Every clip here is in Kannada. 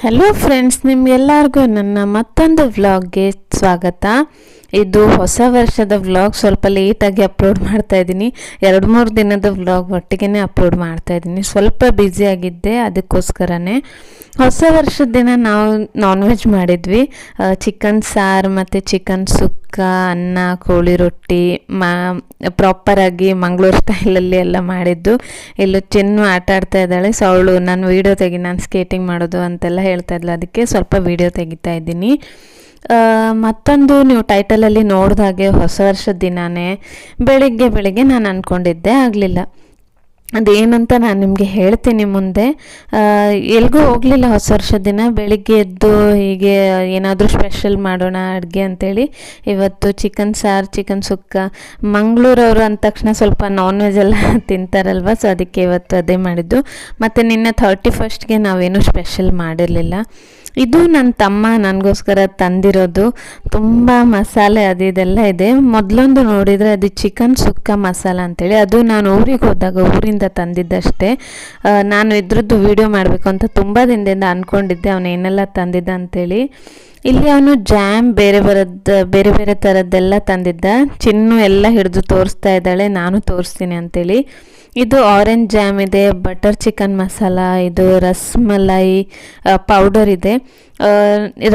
ಹಲೋ ಫ್ರೆಂಡ್ಸ್ ನಿಮ್ಗೆಲ್ಲರಿಗೂ ನನ್ನ ಮತ್ತೊಂದು ವ್ಲಾಗ್ಗೆ ಸ್ವಾಗತ. ಇದು ಹೊಸ ವರ್ಷದ ವ್ಲಾಗ್ ಸ್ವಲ್ಪ ಲೇಟಾಗಿ ಅಪ್ಲೋಡ್ ಮಾಡ್ತಾ ಇದ್ದೀನಿ. ಎರಡು, ಮೂರು ದಿನದ ವ್ಲಾಗ್ ಒಟ್ಟಿಗೆ ಅಪ್ಲೋಡ್ ಮಾಡ್ತಾ ಇದ್ದೀನಿ. ಸ್ವಲ್ಪ ಬ್ಯುಸಿ ಆಗಿದ್ದೆ, ಅದಕ್ಕೋಸ್ಕರನೇ. ಹೊಸ ವರ್ಷದ ದಿನ ನಾವು ನಾನ್ ವೆಜ್ ಮಾಡಿದ್ವಿ ಚಿಕನ್ ಸಾರು ಮತ್ತು ಚಿಕನ್ ಸುಕ್ಕ, ಅನ್ನ, ಕೋಳಿ ರೊಟ್ಟಿ, ಮಾ ಪ್ರಾಪರಾಗಿ ಮಂಗಳೂರು ಸ್ಟೈಲಲ್ಲಿ ಎಲ್ಲ ಮಾಡಿದ್ದು. ಇಲ್ಲೂ ಚೆನ್ನು ಆಟ ಆಡ್ತಾ ಇದ್ದಾಳೆ. ಸೊ ಅವಳು ನಾನು ವೀಡಿಯೋ ತೆಗಿ, ನಾನು ಸ್ಕೇಟಿಂಗ್ ಮಾಡೋದು ಅಂತೆಲ್ಲ ಹೇಳ್ತಾ ಇದ್ಲು. ಅದಕ್ಕೆ ಸ್ವಲ್ಪ ವೀಡಿಯೋ ತೆಗಿತಾ ಇದ್ದೀನಿ. ಮತ್ತೊಂದು ನೀವು ಟೈಟಲಲ್ಲಿ ನೋಡಿದಾಗೆ ಹೊಸ ವರ್ಷದ ದಿನಾನೇ ಬೆಳಿಗ್ಗೆ ಬೆಳಿಗ್ಗೆ ನಾನು ಅಂದ್ಕೊಂಡಿದ್ದೆ ಆಗಲಿಲ್ಲ. ಅದೇನಂತ ನಾನು ನಿಮಗೆ ಹೇಳ್ತೀನಿ ಮುಂದೆ. ಎಲ್ಗೂ ಹೋಗಲಿಲ್ಲ ಹೊಸ ವರ್ಷದ ದಿನ. ಬೆಳಿಗ್ಗೆ ಎದ್ದು ಹೀಗೆ ಏನಾದರೂ ಸ್ಪೆಷಲ್ ಮಾಡೋಣ ಅಡುಗೆ ಅಂತೇಳಿ. ಇವತ್ತು ಚಿಕನ್ ಸಾರು ಚಿಕನ್ ಸುಕ್ಕ. ಮಂಗಳೂರವರು ಅಂದ ತಕ್ಷಣ ಸ್ವಲ್ಪ ನಾನ್ ವೆಜ್ ಎಲ್ಲ ತಿಂತಾರಲ್ವ? ಸೊ ಅದಕ್ಕೆ ಇವತ್ತು ಅದೇ ಮಾಡಿದ್ದು. ಮತ್ತು ನಿನ್ನೆ ಥರ್ಟಿ ಫಸ್ಟ್ಗೆ ನಾವೇನು ಸ್ಪೆಷಲ್ ಮಾಡಿರಲಿಲ್ಲ. ಇದು ನನ್ನ ತಮ್ಮ, ನನಗೋಸ್ಕರ ತಂದಿರೋದು. ತುಂಬ ಮಸಾಲೆ ಅದು ಇದೆಲ್ಲ ಇದೆ. ಮೊದಲೊಂದು ನೋಡಿದರೆ ಅದು ಚಿಕನ್ ಸುಕ್ಕ ಮಸಾಲ ಅಂತೇಳಿ. ಅದು ನಾನು ಊರಿಗೆ ಹೋದಾಗ, ಊರಿಂದ ತಂದಿದ್ದಷ್ಟೇ. ನಾನು ಇದ್ರದ್ದು ವಿಡಿಯೋ ಮಾಡಬೇಕು ಅಂತ ತುಂಬ ದಿನದಿಂದ ಅಂದ್ಕೊಂಡಿದ್ದೆ ಅವನು ಏನೆಲ್ಲ ತಂದಿದ್ದ ಅಂತೇಳಿ. ಇಲ್ಲಿ ಅವನು ಜಾಮ್ ಬೇರೆ ಬರದ್ದು, ಬೇರೆ ಬೇರೆ ಥರದ್ದೆಲ್ಲ ತಂದಿದ್ದ. ಚಿನ್ನು ಎಲ್ಲ ಹಿಡಿದು ತೋರಿಸ್ತಾ ಇದ್ದಾಳೆ. ನಾನು ತೋರಿಸ್ತೀನಿ ಅಂತೇಳಿ. ಇದು ಆರೆಂಜ್ ಜಾಮ್ ಇದೆ ಬಟರ್ ಚಿಕನ್ ಮಸಾಲ ಇದು ರಸ್ಮಲೈ ಪೌಡರ್ ಇದೆ.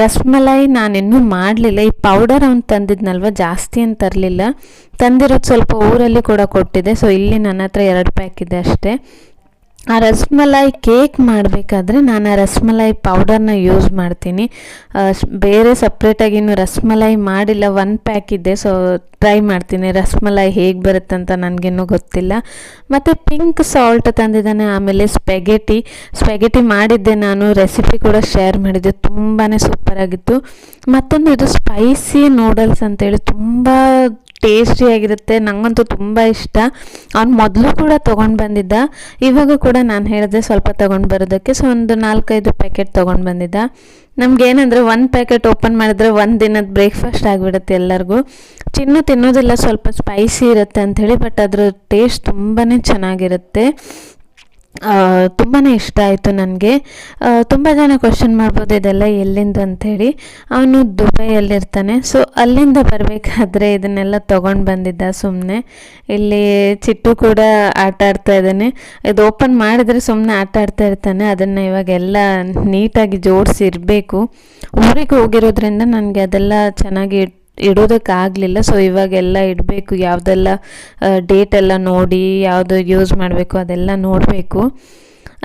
ರಸ್ಮಲೈ ನಾನಿನ್ನೂ ಮಾಡಲಿಲ್ಲ. ಈ ಪೌಡರ್ ಅವ್ನು ತಂದಿದ್ನಲ್ವ, ಜಾಸ್ತಿ ಅಂತ ತರಲಿಲ್ಲ. ತಂದಿರೋದು ಸ್ವಲ್ಪ ಊರಲ್ಲಿ ಕೂಡ ಕೊಟ್ಟಿದೆ ಸೊ ಇಲ್ಲಿ ನನ್ನ ಹತ್ರ ಎರಡು ಪ್ಯಾಕ್ ಇದೆ ಅಷ್ಟೇ. ಆ ರಸ್ಮಲೈ ಕೇಕ್ ಮಾಡಬೇಕಾದ್ರೆ ನಾನು ಆ ರಸ್ಮಲೈ ಪೌಡರ್ನ ಯೂಸ್ ಮಾಡ್ತೀನಿ. ಬೇರೆ ಸಪ್ರೇಟಾಗಿ ಇನ್ನು ರಸ್ಮಲೈ ಮಾಡಿಲ್ಲ. ಒನ್ ಪ್ಯಾಕ್ ಇದೆ ಸೊ ಟ್ರೈ ಮಾಡ್ತೀನಿ. ರಸ್ಮಲೈ ಹೇಗೆ ಬರುತ್ತೆ ಅಂತ ಗೊತ್ತಿಲ್ಲ. ಮತ್ತು ಪಿಂಕ್ ಸಾಲ್ಟ್ ತಂದಿದ್ದಾನೆ, ಆಮೇಲೆ ಸ್ಪೆಗೆಟಿ ಸ್ಪೆಗೆಟಿ ಮಾಡಿದ್ದೆ ನಾನು ರೆಸಿಪಿ ಕೂಡ ಶೇರ್ ಮಾಡಿದ್ದೆ. ತುಂಬಾ ಸೂಪರಾಗಿತ್ತು ಮತ್ತೊಂದು ಇದು ಸ್ಪೈಸಿ ನೂಡಲ್ಸ್ ಅಂತೇಳಿ ತುಂಬ ಟೇಸ್ಟಿಯಾಗಿರುತ್ತೆ ನನಗಂತೂ ತುಂಬ ಇಷ್ಟ. ಅವ್ನು ಮೊದಲು ಕೂಡ ತೊಗೊಂಡು ಬಂದಿದ್ದ, ಇವಾಗ ಕೂಡ ನಾನು ಹೇಳಿದೆ ಸ್ವಲ್ಪ ತೊಗೊಂಡು ಬರೋದಕ್ಕೆ. ಸೊ ಒಂದು ನಾಲ್ಕೈದು ಪ್ಯಾಕೆಟ್ ತೊಗೊಂಡು ಬಂದಿದ್ದ. ನಮಗೇನಂದರೆ ಒಂದು ಪ್ಯಾಕೆಟ್ ಓಪನ್ ಮಾಡಿದ್ರೆ ಒಂದು ದಿನದ ಬ್ರೇಕ್ಫಾಸ್ಟ್ ಆಗಿಬಿಡುತ್ತೆ ಎಲ್ಲರಿಗೂ. ಚಿನ್ನು ತಿನ್ನೋದೆಲ್ಲ ಸ್ವಲ್ಪ ಸ್ಪೈಸಿ ಇರುತ್ತೆ ಅಂಥೇಳಿ ಬಟ್ ಅದರ ಟೇಸ್ಟ್ ತುಂಬಾ ಚೆನ್ನಾಗಿರುತ್ತೆ. ತುಂಬಾ ಇಷ್ಟ ಆಯಿತು ನನಗೆ. ತುಂಬ ಜನ ಕ್ವಶನ್ ಮಾಡ್ಬೋದು ಇದೆಲ್ಲ ಎಲ್ಲಿಂದ ಅಂಥೇಳಿ ಅವನು ದುಬೈಯಲ್ಲಿರ್ತಾನೆ. ಸೊ ಅಲ್ಲಿಂದ ಬರಬೇಕಾದ್ರೆ ಇದನ್ನೆಲ್ಲ ತೊಗೊಂಡು ಬಂದಿದ್ದ ಸುಮ್ಮನೆ ಇಲ್ಲಿ ಚಿಟ್ಟು ಕೂಡ ಆಟ ಆಡ್ತಾ ಇದ್ದಾನೆ. ಇದು ಓಪನ್ ಮಾಡಿದ್ರೆ ಸುಮ್ಮನೆ ಆಟ ಆಡ್ತಾ ಇರ್ತಾನೆ. ಅದನ್ನು ಇವಾಗೆಲ್ಲ ನೀಟಾಗಿ ಜೋಡಿಸಿರಬೇಕು. ಊರಿಗೆ ಹೋಗಿರೋದ್ರಿಂದ ನನಗೆ ಅದೆಲ್ಲ ಚೆನ್ನಾಗಿ ಇಡೋದಕ್ಕಾಗಲಿಲ್ಲ. ಸೊ ಇವಾಗೆಲ್ಲ ಇಡಬೇಕು. ಯಾವುದೆಲ್ಲ ಡೇಟ್ ಎಲ್ಲ ನೋಡಿ, ಯಾವುದು ಯೂಸ್ ಮಾಡಬೇಕು ಅದೆಲ್ಲ ನೋಡಬೇಕು.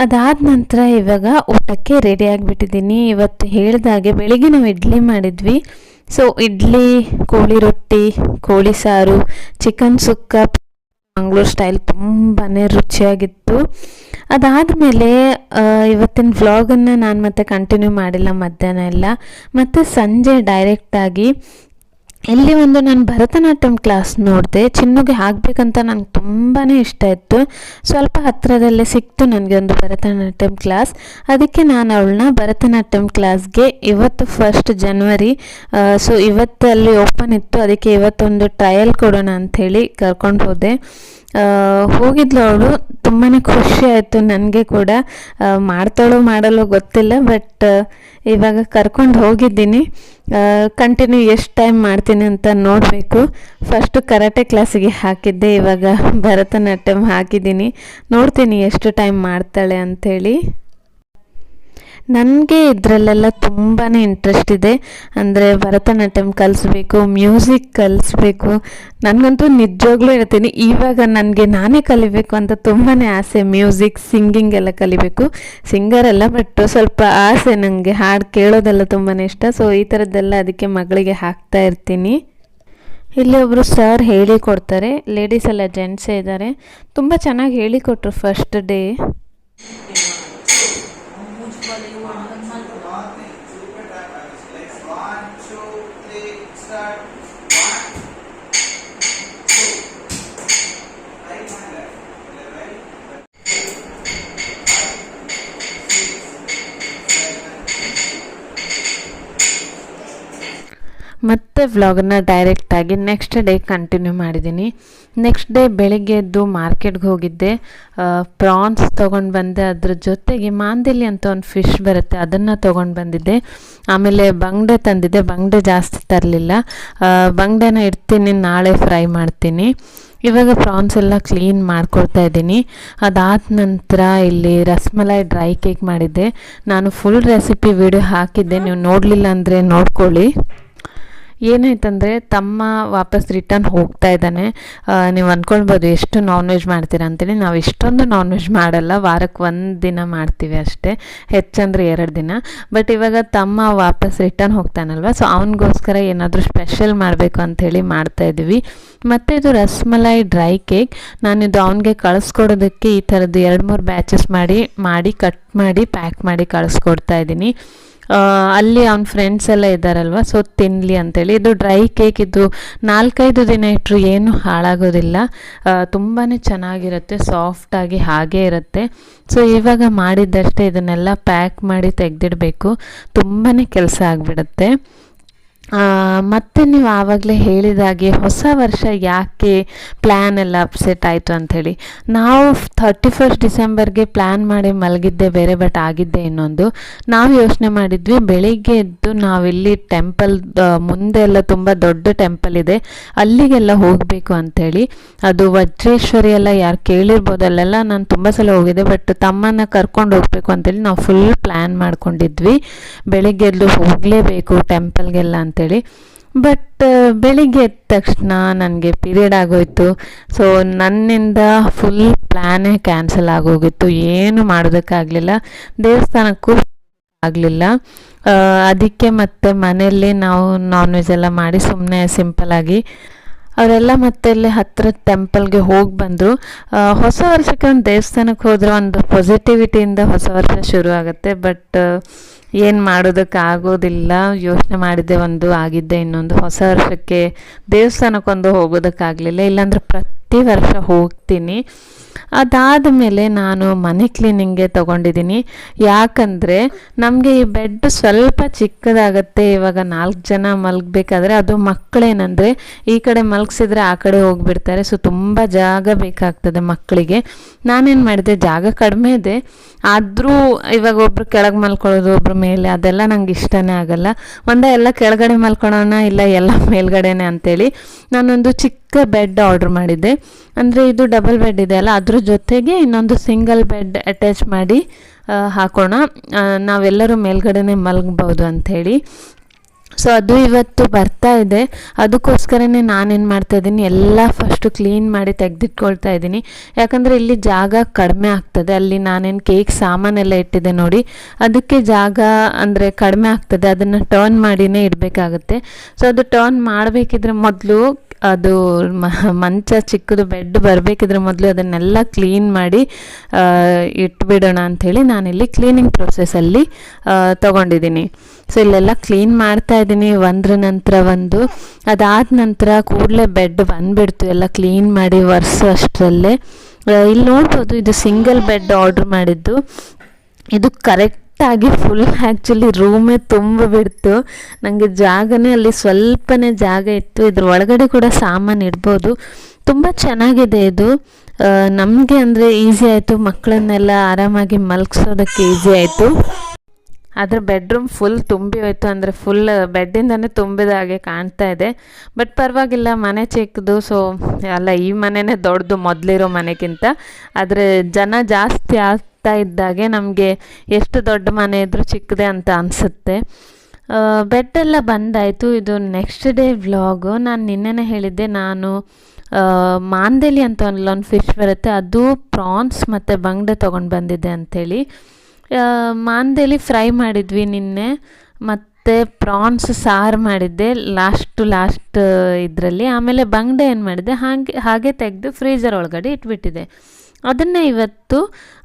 ಅದಾದ ನಂತರ ಇವಾಗ ಊಟಕ್ಕೆ ರೆಡಿ ಆಗಿಬಿಟ್ಟಿದ್ದೀನಿ. ಇವತ್ತು ಹೇಳಿದಾಗೆ ಬೆಳಿಗ್ಗೆ ನಾವು ಇಡ್ಲಿ ಮಾಡಿದ್ವಿ. ಸೊ ಇಡ್ಲಿ, ಕೋಳಿ ರೊಟ್ಟಿ, ಕೋಳಿ ಸಾರು ಚಿಕನ್ ಸುಕ್ಕ, ಮಂಗ್ಳೂರು ಸ್ಟೈಲ್ ತುಂಬಾ ರುಚಿಯಾಗಿತ್ತು. ಅದಾದಮೇಲೆ ಇವತ್ತಿನ ವ್ಲಾಗನ್ನು ನಾನು ಮತ್ತೆ ಕಂಟಿನ್ಯೂ ಮಾಡಿಲ್ಲ ಮಧ್ಯಾಹ್ನ ಎಲ್ಲ. ಮತ್ತು ಸಂಜೆ ಡೈರೆಕ್ಟಾಗಿ ಇಲ್ಲಿ ಒಂದು ನಾನು ಭರತನಾಟ್ಯಂ ಕ್ಲಾಸ್ ನೋಡಿದೆ, ಚಿನ್ನುಗೆ ಹಾಕಬೇಕಂತ ನನಗೆ ತುಂಬಾ ಇಷ್ಟ ಇತ್ತು. ಸ್ವಲ್ಪ ಹತ್ತಿರದಲ್ಲೇ ಸಿಕ್ತು ನನಗೆ ಒಂದು ಭರತನಾಟ್ಯಂ ಕ್ಲಾಸ್ ಅದಕ್ಕೆ ನಾನು ಅವಳನ್ನ ಭರತನಾಟ್ಯಂ ಕ್ಲಾಸ್ಗೆ ಇವತ್ತು ಫಸ್ಟ್ ಜನ್ವರಿ ಸೊ ಇವತ್ತಲ್ಲಿ ಓಪನ್ ಇತ್ತು. ಅದಕ್ಕೆ ಇವತ್ತೊಂದು ಟ್ರಯಲ್ ಕೊಡೋಣ ಅಂಥೇಳಿ ಕರ್ಕೊಂಡು ಹೋದೆ. ಹೋಗಿದ್ಲು ಅವಳು. ತುಂಬಾ ಖುಷಿ ಆಯಿತು ನನಗೆ ಕೂಡ. ಮಾಡ್ತಾಳೋ ಮಾಡಲ್ಲೋ ಗೊತ್ತಿಲ್ಲ ಬಟ್ ಇವಾಗ ಕರ್ಕೊಂಡು ಹೋಗಿದ್ದೀನಿ. ಕಂಟಿನ್ಯೂ ಎಷ್ಟು ಟೈಮ್ ಮಾಡ್ತೀನಿ ಅಂತ ನೋಡಬೇಕು. ಫಸ್ಟು ಕರಾಟೆ ಕ್ಲಾಸಿಗೆ ಹಾಕಿದ್ದೆ, ಇವಾಗ ಭರತನಾಟ್ಯಂ ಹಾಕಿದ್ದೀನಿ. ನೋಡ್ತೀನಿ ಎಷ್ಟು ಟೈಮ್ ಮಾಡ್ತಾಳೆ ಅಂಥೇಳಿ ನನಗೆ ಇದರಲ್ಲೆಲ್ಲ ತುಂಬಾ ಇಂಟ್ರೆಸ್ಟ್ ಇದೆ. ಅಂದರೆ ಭರತನಾಟ್ಯಂ ಕಲಿಸ್ಬೇಕು ಮ್ಯೂಸಿಕ್ ಕಲಿಸ್ಬೇಕು. ನನಗಂತೂ ನಿಜವಾಗ್ಲೂ ಹೇಳ್ತೀನಿ, ಇವಾಗ ನನಗೆ ನಾನೇ ಕಲಿಬೇಕು ಅಂತ ತುಂಬಾ ಆಸೆ. ಮ್ಯೂಸಿಕ್ ಸಿಂಗಿಂಗ್ ಎಲ್ಲ ಕಲಿಬೇಕು. ಸಿಂಗರ್ ಎಲ್ಲ ಬಟ್ ಸ್ವಲ್ಪ ಆಸೆ ನನಗೆ ಹಾಡು ಕೇಳೋದೆಲ್ಲ ತುಂಬಾ ಇಷ್ಟ. ಸೊ ಈ ಥರದ್ದೆಲ್ಲ ಅದಕ್ಕೆ ಮಗಳಿಗೆ ಹಾಕ್ತಾ ಇರ್ತೀನಿ. ಇಲ್ಲಿ ಒಬ್ಬರು ಸರ್ ಹೇಳಿಕೊಡ್ತಾರೆ ಲೇಡೀಸ್ ಎಲ್ಲ ಜೆಂಟ್ಸೇ ಇದ್ದಾರೆ. ತುಂಬ ಚೆನ್ನಾಗಿ ಹೇಳಿಕೊಟ್ರು ಫಸ್ಟ್ ಡೇ ಮತ್ತು ವ್ಲಾಗನ್ನ ಡೈರೆಕ್ಟಾಗಿ ನೆಕ್ಸ್ಟ್ ಡೇ ಕಂಟಿನ್ಯೂ ಮಾಡಿದ್ದೀನಿ. ನೆಕ್ಸ್ಟ್ ಡೇ ಬೆಳಿಗ್ಗೆ ಎದ್ದು ಮಾರ್ಕೆಟ್ಗೆ ಹೋಗಿದ್ದೆ. ಪ್ರಾನ್ಸ್ ತೊಗೊಂಡು ಬಂದೆ. ಅದ್ರ ಜೊತೆಗೆ ಮಾಂದಿಲಿ ಅಂತ ಒಂದು ಫಿಶ್ ಬರುತ್ತೆ. ಅದನ್ನು ತೊಗೊಂಡು ಬಂದಿದ್ದೆ. ಆಮೇಲೆ ಬಂಗಡೆ ತಂದಿದ್ದೆ. ಬಂಗಡೆ ಜಾಸ್ತಿ ತರಲಿಲ್ಲ. ಬಂಗಡೆನ ಇಡ್ತೀನಿ. ನಾಳೆ ಫ್ರೈ ಮಾಡ್ತೀನಿ. ಇವಾಗ ಪ್ರಾನ್ಸ್ ಎಲ್ಲ ಕ್ಲೀನ್ ಮಾಡ್ಕೊಳ್ತಾ ಇದ್ದೀನಿ. ಅದಾದ ನಂತರ ಇಲ್ಲಿ ರಸ್ಮಲೈ ಡ್ರೈ ಕೇಕ್ ಮಾಡಿದ್ದೆ. ನಾನು ಫುಲ್ ರೆಸಿಪಿ ವಿಡಿಯೋ ಹಾಕಿದ್ದೆ. ನೀವು ನೋಡಲಿಲ್ಲ ಅಂದರೆ ನೋಡ್ಕೊಳ್ಳಿ. ಏನಾಯ್ತಂದರೆ ತಮ್ಮ ವಾಪಸ್ ರಿಟರ್ನ್ ಹೋಗ್ತಾ ಇದ್ದಾನೆ. ನೀವು ಅಂದ್ಕೊಳ್ಬೋದು ಎಷ್ಟು ನಾನ್ ವೆಜ್ ಮಾಡ್ತೀರಾ ಅಂತೇಳಿ. ನಾವು ಇಷ್ಟೊಂದು ನಾನ್ ವೆಜ್ ಮಾಡಲ್ಲ. ವಾರಕ್ಕೆ ಒಂದು ದಿನ ಮಾಡ್ತೀವಿ ಅಷ್ಟೇ. ಹೆಚ್ಚಂದ್ರೆ ಎರಡು ದಿನ. ಬಟ್ ಇವಾಗ ತಮ್ಮ ವಾಪಸ್ ರಿಟರ್ನ್ ಹೋಗ್ತಾನಲ್ವ? ಸೊ ಅವನಿಗೋಸ್ಕರ ಏನಾದರೂ ಸ್ಪೆಷಲ್ ಮಾಡಬೇಕು ಅಂಥೇಳಿ ಮಾಡ್ತಾ ಇದ್ದೀವಿ. ಮತ್ತು ಇದು ರಸ್ಮಲೈ ಡ್ರೈ ಕೇಕ್ ನಾನಿದು ಅವನಿಗೆ ಕಳಿಸ್ಕೊಡೋದಕ್ಕೆ ಈ ಥರದ್ದು ಎರಡು ಮೂರು ಬ್ಯಾಚಸ್ ಮಾಡಿ ಮಾಡಿ ಕಟ್ ಮಾಡಿ ಪ್ಯಾಕ್ ಮಾಡಿ ಕಳಿಸ್ಕೊಡ್ತಾ ಇದ್ದೀನಿ. ಅಲ್ಲಿ ಅವ್ನ ಫ್ರೆಂಡ್ಸ್ ಎಲ್ಲ ಇದ್ದಾರಲ್ವ? ಸೊ ತಿನ್ನಲಿ ಅಂತೇಳಿ. ಇದು ಡ್ರೈ ಕೇಕ್ ಇದು ನಾಲ್ಕೈದು ದಿನ ಇಟ್ಟರು ಏನು ಹಾಳಾಗೋದಿಲ್ಲ. ತುಂಬಾ ಚೆನ್ನಾಗಿರುತ್ತೆ ಸಾಫ್ಟಾಗಿ ಹಾಗೇ ಇರುತ್ತೆ. ಸೊ ಇವಾಗ ಮಾಡಿದ್ದಷ್ಟೇ ಇದನ್ನೆಲ್ಲ ಪ್ಯಾಕ್ ಮಾಡಿ ತೆಗೆದಿಡಬೇಕು. ತುಂಬಾ ಕೆಲಸ ಆಗಿಬಿಡುತ್ತೆ. ಮತ್ತು ನೀವು ಆವಾಗಲೇ ಹೇಳಿದಾಗೆ ಹೊಸ ವರ್ಷ ಯಾಕೆ ಪ್ಲ್ಯಾನ್ ಎಲ್ಲ ಅಪ್ಸೆಟ್ ಆಯಿತು ಅಂಥೇಳಿ ನಾವು ಥರ್ಟಿ ಫಸ್ಟ್ ಡಿಸೆಂಬರ್ಗೆ ಪ್ಲ್ಯಾನ್ ಮಾಡಿ ಮಲಗಿದ್ದೆ, ಬೇರೆ ಬಟ್ ಆಗಿದ್ದೆ ಇನ್ನೊಂದು. ನಾವು ಯೋಚನೆ ಮಾಡಿದ್ವಿ, ಬೆಳಿಗ್ಗೆ ಎದ್ದು ನಾವಿಲ್ಲಿ ಟೆಂಪಲ್ ಮುಂದೆ ಎಲ್ಲ ತುಂಬ ದೊಡ್ಡ ಟೆಂಪಲ್ ಇದೆ. ಅಲ್ಲಿಗೆಲ್ಲ ಹೋಗಬೇಕು ಅಂಥೇಳಿ ಅದು ವಜ್ರೇಶ್ವರಿ ಎಲ್ಲ ಯಾರು ಕೇಳಿರ್ಬೋದು, ಅಲ್ಲೆಲ್ಲ ನಾನು ತುಂಬ ಸಲ ಹೋಗಿದ್ದೆ ಬಟ್ ತಮ್ಮನ್ನ ಕರ್ಕೊಂಡು ಹೋಗಬೇಕು ಅಂತೇಳಿ ನಾವು ಫುಲ್ ಪ್ಲ್ಯಾನ್ ಮಾಡ್ಕೊಂಡಿದ್ವಿ. ಬೆಳಿಗ್ಗೆ ಎದ್ದು ಹೋಗಲೇಬೇಕು ಟೆಂಪಲ್ಗೆಲ್ಲ ಅಂತೇಳಿ. ಬಟ್ ಬೆಳಿಗ್ಗೆ ಎದ್ದ ತಕ್ಷಣ ನನಗೆ ಪೀರಿಯಡ್ ಆಗೋಯ್ತು. ಸೊ ನನ್ನಿಂದ ಫುಲ್ ಪ್ಲ್ಯಾನೇ ಕ್ಯಾನ್ಸಲ್ ಆಗೋಗಿತ್ತು. ಏನು ಮಾಡೋದಕ್ಕಾಗಲಿಲ್ಲ. ದೇವಸ್ಥಾನಕ್ಕೂ ಆಗಲಿಲ್ಲ. ಅದಕ್ಕೆ ಮತ್ತೆ ಮನೆಯಲ್ಲಿ ನಾವು ನಾನ್ ವೆಜ್ ಎಲ್ಲ ಮಾಡಿ ಸುಮ್ಮನೆ ಸಿಂಪಲಾಗಿ ಅವರೆಲ್ಲ ಮತ್ತೆ ಇಲ್ಲಿ ಹತ್ರ ಟೆಂಪಲ್ಗೆ ಹೋಗಿ ಬಂದರು. ಹೊಸ ವರ್ಷಕ್ಕೆ ಒಂದು ದೇವಸ್ಥಾನಕ್ಕೆ ಹೋದ್ರೆ ಒಂದು ಪಾಸಿಟಿವಿಟಿಯಿಂದ ಹೊಸ ವರ್ಷ ಶುರು ಆಗುತ್ತೆ ಬಟ್ ಏನು ಮಾಡೋದಕ್ಕಾಗೋದಿಲ್ಲ ಯೋಚನೆ ಮಾಡಿದ್ದೆ ಒಂದು ಆಗಿದ್ದೆ ಇನ್ನೊಂದು ಹೊಸ ವರ್ಷಕ್ಕೆ ದೇವಸ್ಥಾನಕ್ಕೊಂದು ಹೋಗೋದಕ್ಕಾಗಲಿಲ್ಲ. ಇಲ್ಲಾಂದ್ರೆ ಪ್ರತಿ ವರ್ಷ ಹೋಗ್ತೀನಿ. ಅದಾದ ಮೇಲೆ ನಾನು ಮನೆ ಕ್ಲೀನಿಂಗ್ಗೆ ತೊಗೊಂಡಿದ್ದೀನಿ. ಯಾಕಂದರೆ ನಮಗೆ ಈ ಬೆಡ್ ಸ್ವಲ್ಪ ಚಿಕ್ಕದಾಗತ್ತೆ. ಇವಾಗ ನಾಲ್ಕು ಜನ ಮಲಗಬೇಕಾದ್ರೆ ಅದು ಮಕ್ಕಳೇನಂದರೆ ಈ ಕಡೆ ಮಲಗಿಸಿದ್ರೆ ಆ ಕಡೆ ಹೋಗಿಬಿಡ್ತಾರೆ. ಸೊ ತುಂಬ ಜಾಗ ಬೇಕಾಗ್ತದೆ ಮಕ್ಕಳಿಗೆ. ನಾನೇನು ಮಾಡಿದೆ? ಜಾಗ ಕಡಿಮೆ ಇದೆ. ಆದರೂ ಇವಾಗ ಒಬ್ರು ಕೆಳಗೆ ಮಲ್ಕೊಳ್ಳೋದು, ಒಬ್ರು ಮೇಲೆ, ಅದೆಲ್ಲ ನಂಗೆ ಇಷ್ಟನೇ ಆಗಲ್ಲ. ಒಂದೇ ಎಲ್ಲ ಕೆಳಗಡೆ ಮಲ್ಕೊಳ್ಳೋಣ ಇಲ್ಲ ಎಲ್ಲ ಮೇಲ್ಗಡೆನೆ ಅಂತೇಳಿ ನಾನೊಂದು ಚಿಕ್ಕ ಬೆಡ್ ಆರ್ಡ್ರ್ ಮಾಡಿದ್ದೆ. ಅಂದರೆ ಇದು ಡಬಲ್ ಬೆಡ್ ಇದೆ ಅಲ್ಲ, ಅದ್ರ ಜೊತೆಗೆ ಇನ್ನೊಂದು ಸಿಂಗಲ್ ಬೆಡ್ ಅಟ್ಯಾಚ್ ಮಾಡಿ ಹಾಕೋಣ. ನಾವೆಲ್ಲರೂ ಮೇಲ್ಗಡೆನೆ ಮಲಗ್ಬೋದು ಅಂಥೇಳಿ. ಸೊ ಅದು ಇವತ್ತು ಬರ್ತಾ ಇದೆ. ಅದಕ್ಕೋಸ್ಕರನೇ ನಾನೇನು ಮಾಡ್ತಾ ಇದ್ದೀನಿ, ಎಲ್ಲ ಫಸ್ಟು ಕ್ಲೀನ್ ಮಾಡಿ ತೆಗೆದಿಟ್ಕೊಳ್ತಾ ಇದ್ದೀನಿ. ಯಾಕಂದರೆ ಇಲ್ಲಿ ಜಾಗ ಕಡಿಮೆ ಆಗ್ತದೆ. ಅಲ್ಲಿ ನಾನೇನು ಕೇಕ್ ಸಾಮಾನೆಲ್ಲ ಇಟ್ಟಿದ್ದೆ ನೋಡಿ, ಅದಕ್ಕೆ ಜಾಗ ಅಂದರೆ ಕಡಿಮೆ ಆಗ್ತದೆ. ಅದನ್ನು ಟರ್ನ್ ಮಾಡಿನೇ ಇಡಬೇಕಾಗುತ್ತೆ. ಸೊ ಅದು ಟರ್ನ್ ಮಾಡಬೇಕಿದ್ರೆ ಮೊದಲು ಅದು ಮಂಚ ಚಿಕ್ಕದು ಬೆಡ್ ಬರಬೇಕಿದ್ರೆ ಮೊದಲು ಅದನ್ನೆಲ್ಲ ಕ್ಲೀನ್ ಮಾಡಿ ಇಟ್ಬಿಡೋಣ ಅಂಥೇಳಿ ನಾನಿಲ್ಲಿ ಕ್ಲೀನಿಂಗ್ ಪ್ರೊಸೆಸಲ್ಲಿ ತೊಗೊಂಡಿದ್ದೀನಿ. ಸೊ ಇಲ್ಲೆಲ್ಲ ಕ್ಲೀನ್ ಮಾಡ್ತಾ ಇದ್ದೀನಿ. ಒಂದ್ರ ನಂತರ ಒಂದು, ಅದಾದ ನಂತರ ಕೂಡಲೇ ಬೆಡ್ ಬಂದುಬಿಡ್ತು. ಎಲ್ಲ ಕ್ಲೀನ್ ಮಾಡಿ ಒರೆಸೋ ಅಷ್ಟರಲ್ಲೇ. ಇಲ್ಲಿ ನೋಡ್ಬೋದು, ಇದು ಸಿಂಗಲ್ ಬೆಡ್ ಆರ್ಡ್ರ್ ಮಾಡಿದ್ದು. ಇದು ಕರೆಕ್ಟಾಗಿ ಫುಲ್ ಆ್ಯಕ್ಚುಲಿ ರೂಮೇ ತುಂಬ ಬಿಡ್ತು. ನನಗೆ ಜಾಗನೇ ಅಲ್ಲಿ ಸ್ವಲ್ಪನೇ ಜಾಗ ಇತ್ತು. ಇದ್ರ ಒಳಗಡೆ ಕೂಡ ಸಾಮಾನು ಇಡ್ಬೋದು. ತುಂಬ ಚೆನ್ನಾಗಿದೆ ಇದು. ನಮಗೆ ಅಂದರೆ ಈಸಿ ಆಯಿತು. ಮಕ್ಕಳನ್ನೆಲ್ಲ ಆರಾಮಾಗಿ ಮಲಗಿಸೋದಕ್ಕೆ ಈಸಿ ಆಯಿತು. ಆದರೆ ಬೆಡ್ರೂಮ್ ಫುಲ್ ತುಂಬಿ ಹೋಯಿತು. ಅಂದರೆ ಫುಲ್ ಬೆಡ್ಡಿಂದನೇ ತುಂಬಿದ ಹಾಗೆ ಕಾಣ್ತಾ ಇದೆ. ಬಟ್ ಪರವಾಗಿಲ್ಲ, ಮನೆ ಚಿಕ್ಕದು ಸೊ ಅಲ್ಲ ಈ ಮನೆನೇ ದೊಡ್ಡದು ಮೊದಲಿರೋ ಮನೆಗಿಂತ. ಆದರೆ ಜನ ಜಾಸ್ತಿ ಆಗ್ತಾ ಇದ್ದಾಗೆ ನಮಗೆ ಎಷ್ಟು ದೊಡ್ಡ ಮನೆ ಇದ್ರೂ ಚಿಕ್ಕದೆ ಅಂತ ಅನಿಸುತ್ತೆ. ಬೆಡ್ ಎಲ್ಲ ಬಂದಾಯಿತು. ಇದು ನೆಕ್ಸ್ಟ್ ಡೇ ವ್ಲಾಗು ನಾನು ನಿನ್ನೆನೇ ಹೇಳಿದ್ದೆ, ನಾನು ಮಾಂದೇಲಿ ಅಂತ ಒಂದು ಫಿಶ್ ಬರುತ್ತೆ. ಅದು ಪ್ರಾನ್ಸ್ ಮತ್ತು ಬಂಗಡೆ ತೊಗೊಂಡು ಬಂದಿದ್ದೆ ಅಂಥೇಳಿ ಮಾಂದೇಲಿ ಫ್ರೈ ಮಾಡಿದ್ವಿ ನಿನ್ನೆ. ಮತ್ತು ಪ್ರಾನ್ಸ್ ಸಾರು ಮಾಡಿದ್ದೆ ಲಾಸ್ಟ್ ಟು ಲಾಸ್ಟ್ ಇದರಲ್ಲಿ. ಆಮೇಲೆ ಬಂಗಡೆ ಏನು ಮಾಡಿದೆ, ಹಾಗೆ ಹಾಗೆ ತೆಗೆದು ಫ್ರೀಜರ್ ಒಳಗಡೆ ಇಟ್ಬಿಟ್ಟಿದೆ. ಅದನ್ನು ಇವತ್ತು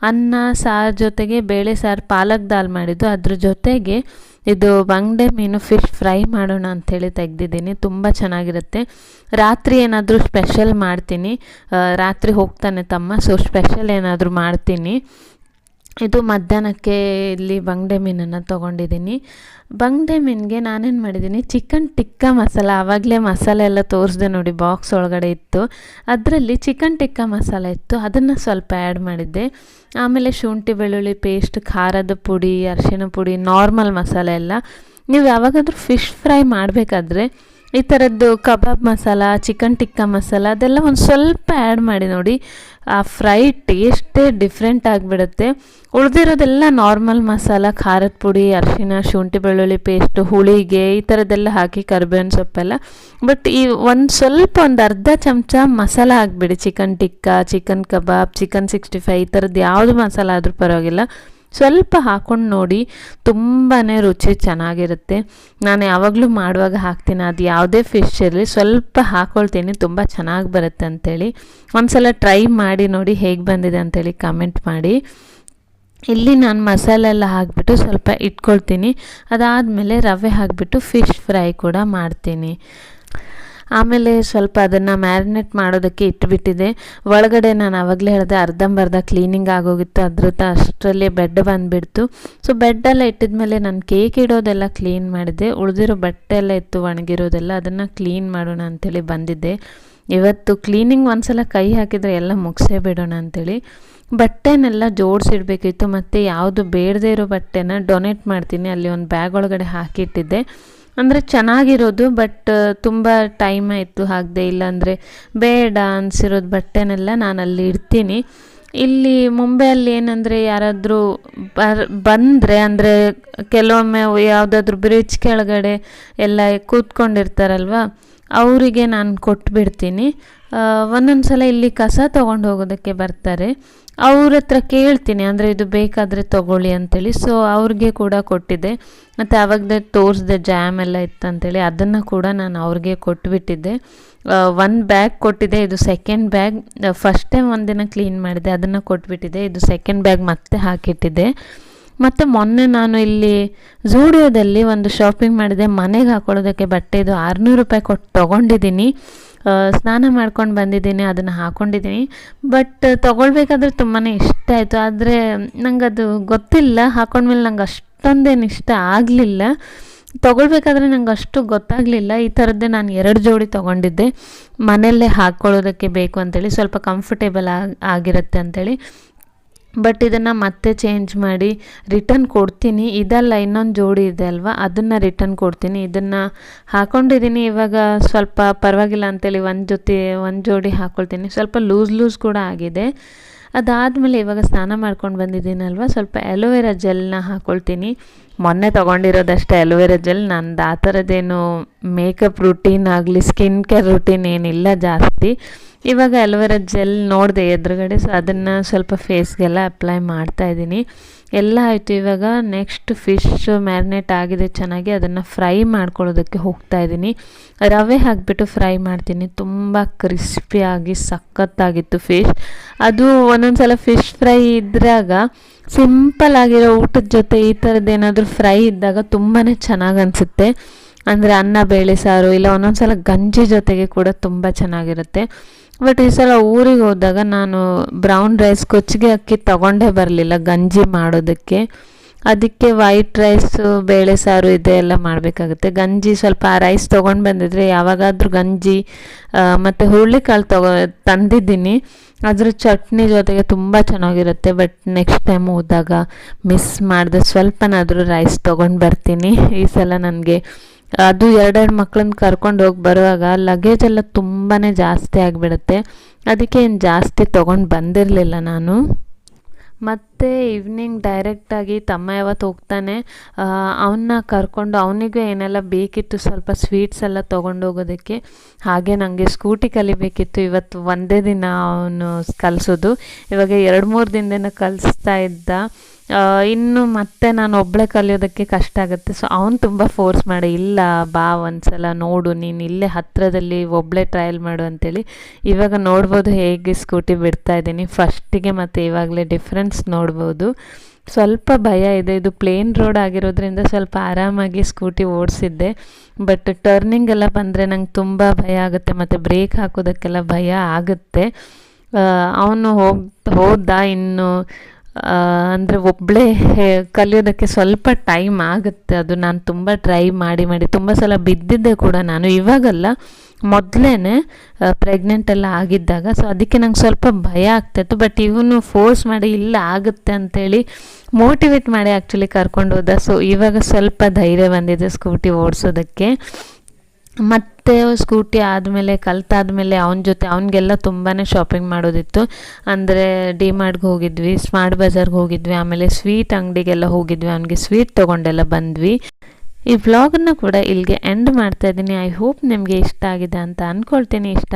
ಅನ್ನ, ಸಾರು ಜೊತೆಗೆ ಬೇಳೆ ಸಾರು, ಪಾಲಕ್ ದಾಲ್ ಮಾಡಿದ್ದು. ಅದ್ರ ಜೊತೆಗೆ ಇದು ಬಂಗಡೆ ಮೀನು ಫಿಶ್ ಫ್ರೈ ಮಾಡೋಣ ಅಂಥೇಳಿ ತೆಗೆದಿದ್ದೀನಿ. ತುಂಬ ಚೆನ್ನಾಗಿರುತ್ತೆ. ರಾತ್ರಿ ಏನಾದರೂ ಸ್ಪೆಷಲ್ ಮಾಡ್ತೀನಿ. ರಾತ್ರಿ ಹೋಗ್ತಾನೆ ತಮ್ಮ, ಸೊ ಸ್ಪೆಷಲ್ ಏನಾದರೂ ಮಾಡ್ತೀನಿ. ಇದು ಮಧ್ಯಾಹ್ನಕ್ಕೆ ಇಲ್ಲಿ ಬಂಗ್ಡೆ ಮೀನನ್ನು ತೊಗೊಂಡಿದ್ದೀನಿ. ಬಂಗ್ಡೆ ಮೀನಿಗೆ ನಾನೇನು ಮಾಡಿದ್ದೀನಿ, ಚಿಕನ್ ಟಿಕ್ಕ ಮಸಾಲ, ಆವಾಗಲೇ ಮಸಾಲೆ ಎಲ್ಲ ತೋರಿಸ್ದೆ ನೋಡಿ ಬಾಕ್ಸ್ ಒಳಗಡೆ ಇತ್ತು. ಅದರಲ್ಲಿ ಚಿಕನ್ ಟಿಕ್ಕ ಮಸಾಲ ಇತ್ತು, ಅದನ್ನು ಸ್ವಲ್ಪ ಆ್ಯಡ್ ಮಾಡಿದ್ದೆ. ಆಮೇಲೆ ಶುಂಠಿ, ಬೆಳ್ಳುಳ್ಳಿ ಪೇಸ್ಟ್ ಖಾರದ ಪುಡಿ, ಅರಿಶಿಣ ಪುಡಿ ನಾರ್ಮಲ್ ಮಸಾಲೆ ಎಲ್ಲ. ನೀವು ಯಾವಾಗಾದರೂ ಫಿಶ್ ಫ್ರೈ ಮಾಡಬೇಕಾದ್ರೆ ಈ ಥರದ್ದು ಕಬಾಬ್ ಮಸಾಲ ಚಿಕನ್ ಟಿಕ್ಕ ಮಸಾಲ, ಅದೆಲ್ಲ ಒಂದು ಸ್ವಲ್ಪ ಆ್ಯಡ್ ಮಾಡಿ ನೋಡಿ. ಆ ಫ್ರೈ ಟೇಸ್ಟೇ ಡಿಫ್ರೆಂಟ್ ಆಗಿಬಿಡುತ್ತೆ. ಉಳಿದಿರೋದೆಲ್ಲ ನಾರ್ಮಲ್ ಮಸಾಲ, ಖಾರದ ಪುಡಿ, ಅರಿಶಿನ, ಶುಂಠಿ, ಬೆಳ್ಳುಳ್ಳಿ ಪೇಸ್ಟು ಹುಳಿಗೆ, ಈ ಥರದ್ದೆಲ್ಲ ಹಾಕಿ ಕರ್ಬೇವಿನ ಸೊಪ್ಪೆಲ್ಲ. ಬಟ್ ಈ ಒಂದು ಸ್ವಲ್ಪ ಒಂದು ಅರ್ಧ ಚಮಚ ಮಸಾಲ ಹಾಕ್ಬಿಡಿ. Chicken tikka chicken kebab chicken sixty five ಈ ಥರದ್ದು ಯಾವುದು ಮಸಾಲ ಆದರೂ ಪರವಾಗಿಲ್ಲ. ಸ್ವಲ್ಪ ಹಾಕೊಂಡು ನೋಡಿ ತುಂಬಾ ರುಚಿ ಚೆನ್ನಾಗಿರುತ್ತೆ. ನಾನು ಯಾವಾಗಲೂ ಮಾಡುವಾಗ ಹಾಕ್ತೀನಿ. ಅದು ಯಾವುದೇ ಫಿಶ್ ಇರಲಿ ಸ್ವಲ್ಪ ಹಾಕ್ಕೊಳ್ತೀನಿ ತುಂಬ ಚೆನ್ನಾಗಿ ಬರುತ್ತೆ ಅಂಥೇಳಿ ಒಂದ್ಸಲ ಟ್ರೈ ಮಾಡಿ ನೋಡಿ ಹೇಗೆ ಬಂದಿದೆ ಅಂಥೇಳಿ ಕಮೆಂಟ್ ಮಾಡಿ. ಇಲ್ಲಿ ನಾನು ಮಸಾಲೆ ಎಲ್ಲ ಹಾಕಿಬಿಟ್ಟು ಸ್ವಲ್ಪ ಇಟ್ಕೊಳ್ತೀನಿ. ಅದಾದಮೇಲೆ ರವೆ ಹಾಕಿಬಿಟ್ಟು ಫಿಶ್ ಫ್ರೈ ಕೂಡ ಮಾಡ್ತೀನಿ. ಆಮೇಲೆ ಸ್ವಲ್ಪ ಅದನ್ನು ಮ್ಯಾರಿನೇಟ್ ಮಾಡೋದಕ್ಕೆ ಇಟ್ಬಿಟ್ಟಿದೆ. ಒಳಗಡೆ ನಾನು ಆವಾಗಲೇ ಹೇಳಿದೆ ಅರ್ಧಂಬರ್ಧ ಕ್ಲೀನಿಂಗ್ ಆಗೋಗಿತ್ತು. ಅದ್ರದ್ದು ಅಷ್ಟರಲ್ಲಿ ಬೆಡ್ ಬಂದುಬಿಡ್ತು. ಸೊ, ಬೆಡ್ಡೆಲ್ಲ ಇಟ್ಟಿದ್ಮೇಲೆ ನಾನು ಕೇಕ್ ಇಡೋದೆಲ್ಲ ಕ್ಲೀನ್ ಮಾಡಿದೆ. ಉಳಿದಿರೋ ಬಟ್ಟೆ ಎಲ್ಲ ಇತ್ತು ಒಣಗಿರೋದೆಲ್ಲ ಅದನ್ನು ಕ್ಲೀನ್ ಮಾಡೋಣ ಅಂಥೇಳಿ ಬಂದಿದ್ದೆ. ಇವತ್ತು ಕ್ಲೀನಿಂಗ್ ಒಂದ್ಸಲ ಕೈ ಹಾಕಿದರೆ ಎಲ್ಲ ಮುಗಿಸೇ ಬಿಡೋಣ ಅಂಥೇಳಿ ಬಟ್ಟೆನೆಲ್ಲ ಜೋಡಿಸಿಡ್ಬೇಕಿತ್ತು. ಮತ್ತು ಯಾವುದು ಬೇಡದೇ ಇರೋ ಬಟ್ಟೆನ ಡೊನೇಟ್ ಮಾಡ್ತೀನಿ. ಅಲ್ಲಿ ಒಂದು ಬ್ಯಾಗ್ ಒಳಗಡೆ ಹಾಕಿಟ್ಟಿದ್ದೆ. ಅಂದರೆ ಚೆನ್ನಾಗಿರೋದು ಬಟ್ ತುಂಬ ಟೈಮ್ ಆಯಿತು ಇಲ್ಲ ಇಲ್ಲಾಂದರೆ ಬೇಡ ಅನಿಸಿರೋದು ಬಟ್ಟೆನೆಲ್ಲ ನಾನು ಅಲ್ಲಿ ಇಡ್ತೀನಿ. ಇಲ್ಲಿ ಮುಂಬೈಯಲ್ಲಿ ಏನಂದರೆ ಯಾರಾದರೂ ಬರ್, ಬಂದರೆ ಅಂದರೆ ಕೆಲವೊಮ್ಮೆ ಯಾವುದಾದ್ರೂ ಬ್ರಿಡ್ಜ್ ಕೆಳಗಡೆ ಎಲ್ಲ ಕೂತ್ಕೊಂಡಿರ್ತಾರಲ್ವ, ಅವರಿಗೆ ನಾನು ಕೊಟ್ಬಿಡ್ತೀನಿ. ಒಂದೊಂದು ಸಲ ಇಲ್ಲಿ ಕಸ ತೊಗೊಂಡು ಹೋಗೋದಕ್ಕೆ ಬರ್ತಾರೆ. ಅವ್ರ ಹತ್ರ ಕೇಳ್ತೀನಿ, ಅಂದರೆ ಇದು ಬೇಕಾದರೆ ತೊಗೊಳ್ಳಿ ಅಂತೇಳಿ. ಸೊ ಅವ್ರಿಗೆ ಕೂಡ ಕೊಟ್ಟಿದ್ದೆ. ಮತ್ತು ಆವಾಗಲೇ ತೋರಿಸ್ದೆ ಜಾಮ್ ಎಲ್ಲ ಇತ್ತು ಅಂತೇಳಿ ಅದನ್ನು ಕೂಡ ನಾನು ಅವ್ರಿಗೆ ಕೊಟ್ಬಿಟ್ಟಿದ್ದೆ. ಒಂದು ಬ್ಯಾಗ್ ಕೊಟ್ಟಿದ್ದೆ, ಇದು ಸೆಕೆಂಡ್ ಬ್ಯಾಗ್ ಫಸ್ಟ್ ಟೈಮ್ ಒಂದಿನ ಕ್ಲೀನ್ ಮಾಡಿದೆ, ಅದನ್ನು ಕೊಟ್ಬಿಟ್ಟಿದ್ದೆ, ಇದು ಸೆಕೆಂಡ್ ಬ್ಯಾಗ್ ಮತ್ತೆ ಹಾಕಿಟ್ಟಿದ್ದೆ. ಮತ್ತು ಮೊನ್ನೆ ನಾನು ಇಲ್ಲಿ ಝೂಡಿಯೋದಲ್ಲಿ ಒಂದು ಶಾಪಿಂಗ್ ಮಾಡಿದೆ. ಮನೆಗೆ ಹಾಕೊಳ್ಳೋದಕ್ಕೆ ಬಟ್ಟೆದು ಆರುನೂರು ರೂಪಾಯಿ ಕೊಟ್ಟು ತೊಗೊಂಡಿದ್ದೀನಿ. ಸ್ನಾನ ಮಾಡ್ಕೊಂಡು ಬಂದಿದ್ದೀನಿ, ಅದನ್ನು ಹಾಕ್ಕೊಂಡಿದ್ದೀನಿ ಬಟ್ ತೊಗೊಳ್ಬೇಕಾದ್ರೆ ತುಂಬಾ ಇಷ್ಟ ಆಯಿತು. ಆದರೆ ನಂಗೆ ಅದು ಗೊತ್ತಿಲ್ಲ. ಹಾಕೊಂಡ್ಮೇಲೆ ನಂಗೆ ಅಷ್ಟೊಂದೇನು ಇಷ್ಟ ಆಗಲಿಲ್ಲ. ತೊಗೊಳ್ಬೇಕಾದ್ರೆ ನಂಗೆ ಅಷ್ಟು ಗೊತ್ತಾಗಲಿಲ್ಲ. ಈ ಥರದ್ದೇ ನಾನು ಎರಡು ಜೋಡಿ ತೊಗೊಂಡಿದ್ದೆ. ಮನೆಯಲ್ಲೇ ಹಾಕ್ಕೊಳ್ಳೋದಕ್ಕೆ ಬೇಕು ಅಂತೇಳಿ, ಸ್ವಲ್ಪ ಕಂಫರ್ಟೇಬಲ್ ಆಗಿ, ಆಗಿರುತ್ತೆ ಅಂಥೇಳಿ ಬಟ್ ಇದನ್ನು ಮತ್ತೆ ಚೇಂಜ್ ಮಾಡಿ ರಿಟರ್ನ್ ಕೊಡ್ತೀನಿ. ಇದೆಲ್ಲ ಇನ್ನೊಂದು ಜೋಡಿ ಇದೆ ಅಲ್ವಾ? ಅದನ್ನು ರಿಟರ್ನ್ ಕೊಡ್ತೀನಿ. ಇದನ್ನು ಹಾಕ್ಕೊಂಡಿದ್ದೀನಿ ಇವಾಗ ಸ್ವಲ್ಪ ಪರವಾಗಿಲ್ಲ ಅಂತೇಳಿ ಒಂದು ಜೊತೆ, ಒಂದು ಜೋಡಿ ಹಾಕ್ಕೊಳ್ತೀನಿ ಸ್ವಲ್ಪ ಲೂಸ್ ಲೂಸ್ ಕೂಡ ಆಗಿದೆ. ಅದಾದಮೇಲೆ ಇವಾಗ ಸ್ನಾನ ಮಾಡ್ಕೊಂಡು ಬಂದಿದ್ದೀನಲ್ವ? ಸ್ವಲ್ಪ ಅಲೋವೆರಾ ಜೆಲ್ನ ಹಾಕ್ಕೊಳ್ತೀನಿ ಮೊನ್ನೆ ತೊಗೊಂಡಿರೋದಷ್ಟೇ ಅಲೋವೆರಾ ಜೆಲ್. ನಂದು ಆ ಥರದ್ದೇನು ಮೇಕಪ್ ರುಟೀನ್ ಆಗಲಿ, ಸ್ಕಿನ್ ಕೇರ್ ರುಟೀನ್ ಏನಿಲ್ಲ ಜಾಸ್ತಿ. ಇವಾಗ ಅಲೋವೆರಾ ಜೆಲ್ ನೋಡಿದೆ ಎದುರುಗಡೆ, ಸೊ ಅದನ್ನು ಸ್ವಲ್ಪ ಫೇಸ್ಗೆಲ್ಲ ಅಪ್ಲೈ ಮಾಡ್ತಾಯಿದ್ದೀನಿ ಎಲ್ಲ ಆಯಿತು. ಇವಾಗ ನೆಕ್ಸ್ಟ್ ಫಿಶ್ ಮ್ಯಾರಿನೇಟ್ ಆಗಿದೆ ಚೆನ್ನಾಗಿ. ಅದನ್ನು ಫ್ರೈ ಮಾಡ್ಕೊಳ್ಳೋದಕ್ಕೆ ಹೋಗ್ತಾ ಇದ್ದೀನಿ. ರವೆ ಹಾಕಿಬಿಟ್ಟು ಫ್ರೈ ಮಾಡ್ತೀನಿ. ತುಂಬ ಕ್ರಿಸ್ಪಿಯಾಗಿ ಸಖತ್ತಾಗಿತ್ತು ಫಿಶ್ ಅದು ಒಂದೊಂದು ಸಲ ಫಿಶ್ ಫ್ರೈ ಇದ್ದಾಗ ಸಿಂಪಲ್ ಆಗಿರೋ ಊಟದ ಜೊತೆ ಈ ಥರದ್ದೇನಾದರೂ ಫ್ರೈ ಇದ್ದಾಗ ತುಂಬಾ ಚೆನ್ನಾಗಿ ಅನಿಸುತ್ತೆ. ಅಂದರೆ ಅನ್ನ, ಬೇಳೆ ಸಾರು, ಇಲ್ಲ ಒಂದೊಂದು ಸಲ ಗಂಜಿ ಜೊತೆಗೆ ಕೂಡ ತುಂಬ ಚೆನ್ನಾಗಿರುತ್ತೆ. ಬಟ್ ಈ ಸಲ ಊರಿಗೆ ಹೋದಾಗ ನಾನು ಬ್ರೌನ್ ರೈಸ್ ಕೊಚ್ಚಿಗೆ ಅಕ್ಕಿ ತಗೊಂಡೇ ಬರಲಿಲ್ಲ, ಗಂಜಿ ಮಾಡೋದಕ್ಕೆ. ಅದಕ್ಕೆ ವೈಟ್ ರೈಸು ಬೇಳೆ ಸಾರು ಇದೆ ಎಲ್ಲ ಮಾಡಬೇಕಾಗುತ್ತೆ. ಗಂಜಿ ಸ್ವಲ್ಪ ಆ ರೈಸ್ ತೊಗೊಂಡು ಬಂದಿದ್ರೆ ಯಾವಾಗಾದರೂ ಗಂಜಿ ಮತ್ತು ಹುರುಳಿಕಾಳು ತಗೋ, ತಂದಿದ್ದೀನಿ. ಅದ್ರ ಚಟ್ನಿ ಜೊತೆಗೆ ತುಂಬ ಚೆನ್ನಾಗಿರುತ್ತೆ ಬಟ್ ನೆಕ್ಸ್ಟ್ ಟೈಮ್ ಹೋದಾಗ ಮಿಸ್ ಮಾಡಿದೆ ಸ್ವಲ್ಪನಾದರೂ ರೈಸ್ ತೊಗೊಂಡು ಬರ್ತೀನಿ. ಈ ಸಲ ನನಗೆ ಅದು ಎರಡೆರಡು ಮಕ್ಕಳನ್ನ ಕರ್ಕೊಂಡು ಹೋಗಿ ಬರುವಾಗ ಲಗೇಜ್ ಎಲ್ಲ ತುಂಬಾ ಜಾಸ್ತಿ ಆಗಿಬಿಡುತ್ತೆ. ಅದಕ್ಕೆ ಏನು ಜಾಸ್ತಿ ತೊಗೊಂಡು ಬಂದಿರಲಿಲ್ಲ ನಾನು. ಮತ್ತು ಈವ್ನಿಂಗ್ ಡೈರೆಕ್ಟಾಗಿ ತಮ್ಮ ಯಾವತ್ತು ಹೋಗ್ತಾನೆ ಅವನ್ನ ಕರ್ಕೊಂಡು ಅವನಿಗೂ ಏನೆಲ್ಲ ಬೇಕಿತ್ತು ಸ್ವಲ್ಪ ಸ್ವೀಟ್ಸ್ ಎಲ್ಲ ತೊಗೊಂಡು ಹೋಗೋದಕ್ಕೆ. ಹಾಗೆ ನನಗೆ ಸ್ಕೂಟಿ ಕಲಿಬೇಕಿತ್ತು ಇವತ್ತು ಒಂದೇ ದಿನ ಅವನು ಕಲಿಸೋದು. ಇವಾಗ ಎರಡು ಮೂರು ದಿನದಿಂದ ಕಲಿಸ್ತಾ ಇದ್ದ. ಇನ್ನು ಮತ್ತೆ ನಾನು ಒಬ್ಳೆ ಕಲಿಯೋದಕ್ಕೆ ಕಷ್ಟ ಆಗುತ್ತೆ. ಸೊ ಅವನು ತುಂಬ ಫೋರ್ಸ್ ಮಾಡಿ. ಇಲ್ಲ ಬಾ ಒಂದ್ಸಲ ನೋಡು, ನೀನು ಇಲ್ಲೇ ಹತ್ತಿರದಲ್ಲಿ ಒಬ್ಳೆ ಟ್ರಯಲ್ ಮಾಡು ಅಂತೇಳಿ ಇವಾಗ ನೋಡ್ಬೋದು ಹೇಗೆ ಸ್ಕೂಟಿ ಬಿಡ್ತಾ ಇದ್ದೀನಿ. ಫಸ್ಟಿಗೆ ಮತ್ತು ಇವಾಗಲೇ ಡಿಫ್ರೆನ್ಸ್ ನೋಡ್ಬೋದು. ಸ್ವಲ್ಪ ಭಯ ಇದೆ. ಇದು ಪ್ಲೇನ್ ರೋಡ್ ಆಗಿರೋದ್ರಿಂದ ಸ್ವಲ್ಪ ಆರಾಮಾಗಿ ಸ್ಕೂಟಿ ಓಡಿಸಿದ್ದೆ. ಬಟ್ ಟರ್ನಿಂಗ್ ಎಲ್ಲ ಬಂದರೆ ನಂಗೆ ತುಂಬ ಭಯ ಆಗುತ್ತೆ. ಮತ್ತು ಬ್ರೇಕ್ ಹಾಕೋದಕ್ಕೆಲ್ಲ ಭಯ ಆಗುತ್ತೆ. ಅವನು ಹೋಗ್ ಹೋದ ಇನ್ನು ಅಂದರೆ ಒಬ್ಬಳೇ ಕಲಿಯೋದಕ್ಕೆ ಸ್ವಲ್ಪ ಟೈಮ್ ಆಗುತ್ತೆ. ಅದು ನಾನು ತುಂಬ ಟ್ರೈ ಮಾಡಿ ಮಾಡಿ, ತುಂಬ ಸಲ ಬಿದ್ದಿದ್ದೆ ಕೂಡ ನಾನು. ಇವಾಗಲ್ಲ ಮೊದಲೇ ಪ್ರೆಗ್ನೆಂಟ್ ಎಲ್ಲ ಆಗಿದ್ದಾಗ ಸೊ ಅದಕ್ಕೆ ನಂಗೆ ಸ್ವಲ್ಪ ಭಯ ಆಗ್ತಾಯಿತ್ತು ಬಟ್ ಇವನು ಫೋರ್ಸ್ ಮಾಡಿ ಇಲ್ಲ ಆಗುತ್ತೆ ಅಂತೇಳಿ ಮೋಟಿವೇಟ್ ಮಾಡಿ ಆ್ಯಕ್ಚುಲಿ ಕರ್ಕೊಂಡು ಹೋದ. ಸೊ ಇವಾಗ ಸ್ವಲ್ಪ ಧೈರ್ಯ ಬಂದಿದೆ ಸ್ಕೂಟಿ ಓಡಿಸೋದಕ್ಕೆ. ಮತ್ತೆ ಸ್ಕೂಟಿ ಆದಮೇಲೆ ಕಲ್ತಾದಮೇಲೆ ಅವನ ಜೊತೆ ಅವನಿಗೆಲ್ಲ ತುಂಬಾ ಶಾಪಿಂಗ್ ಮಾಡೋದಿತ್ತು. ಅಂದರೆ ಡಿ ಮಾರ್ಟ್ಗೆ ಹೋಗಿದ್ವಿ ಸ್ಮಾರ್ಟ್ ಬಜಾರ್ಗೆ ಹೋಗಿದ್ವಿ, ಆಮೇಲೆ ಸ್ವೀಟ್ ಅಂಗಡಿಗೆಲ್ಲ ಹೋಗಿದ್ವಿ, ಅವನಿಗೆ ಸ್ವೀಟ್ ತೊಗೊಂಡೆಲ್ಲ ಬಂದ್ವಿ. ಈ ವ್ಲಾಗನ್ನು ಕೂಡ ಇಲ್ಲಿಗೆ ಎಂಡ್ ಮಾಡ್ತಾ ಇದ್ದೀನಿ. ಐ ಹೋಪ್ ನಿಮಗೆ ಇಷ್ಟ ಆಗಿದೆ ಅಂತ ಅಂದ್ಕೊಳ್ತೀನಿ ಇಷ್ಟ